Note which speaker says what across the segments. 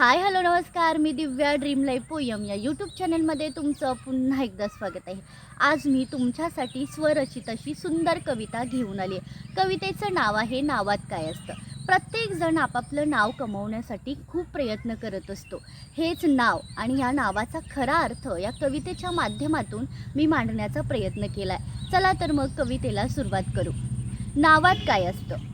Speaker 1: हाय hello नमस्कार. मी Divya dream life poem या यूट्यूब चॅनलमध्ये तुमचं पुन्हा एकदा स्वागत आहे. आज मी तुमच्यासाठी स्वरचित अशी सुंदर कविता घेऊन आली आहे. कवितेचं नाव आहे नावात काय असतं? प्रत्येकजण आपापलं नाव कमवण्यासाठी खूप प्रयत्न करत असतो. हेच नाव आणि या नावाचा खरा अर्थ या कवितेच्या माध्यमातून मी मांडण्याचा प्रयत्न केला आहे चला तर मग कवितेला सुरुवात करू. नावात काय असतं?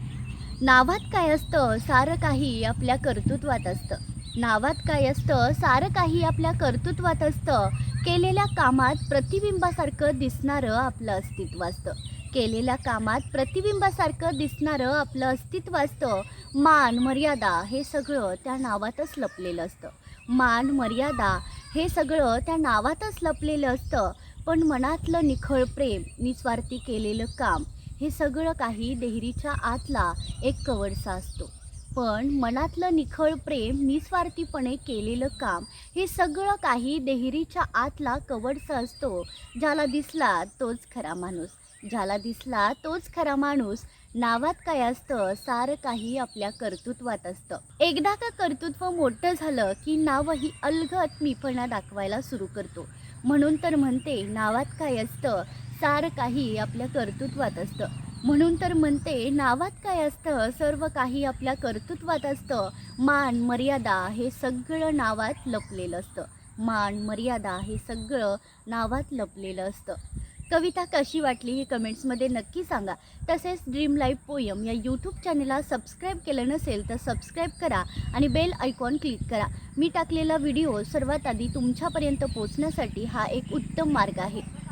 Speaker 1: नावात काय असतं? सारं काही आपल्या कर्तृत्वात असतं. नावात काय असतं सारं काही आपल्या कर्तृत्वात असतं. केलेल्या कामात प्रतिबिंबासारखं दिसणारं आपलं अस्तित्व असतं. केलेल्या कामात प्रतिबिंबासारखं दिसणारं आपलं अस्तित्व असतं. मान मर्यादा हे सगळं त्या नावातच लपलेलं असतं. मान मर्यादा हे सगळं त्या नावातच लपलेलं असतं. पण मनातलं निखळ प्रेम निस्वार्थी केलेलं काम हे सगळं काही देहरीच्या आतला एक कवडसा असतो. पण मनातलं निखळ प्रेम निस्वार्थीपणे केलेलं काम हे सगळं काही देहरीच्या आतला कवडसा असतो ज्याला दिसला तोच खरा माणूस. ज्याला दिसला तोच खरा माणूस नावात काय असतं सारं काही आपल्या कर्तृत्वात असतं. एकदा का कर्तृत्व मोठं झालं की नावही अलगत मीपणा दाखवायला सुरू करतो. म्हणून तर म्हणते नावात काय असतं सारं काही आपल्या कर्तृत्वात असतं. म्हणून तर म्हणते नावात काय असतं? सर्व काही आपल्या कर्तृत्वात असतं. मान मर्यादा हे सगळं नावात लपलेलं असतं. मान मर्यादा हे सगळं नावात लपलेलं असतं. कविता कशी वाटली हे कमेंट्समध्ये नक्की सांगा. तसेच ड्रीम लाईफ पोयम या यूट्यूब चॅनलला सबस्क्राईब केलं नसेल तर सबस्क्राईब करा आणि बेल आयकॉन क्लिक करा. मी टाकलेला व्हिडिओ सर्वात आधी तुमच्यापर्यंत पोचण्यासाठी हा एक उत्तम मार्ग आहे.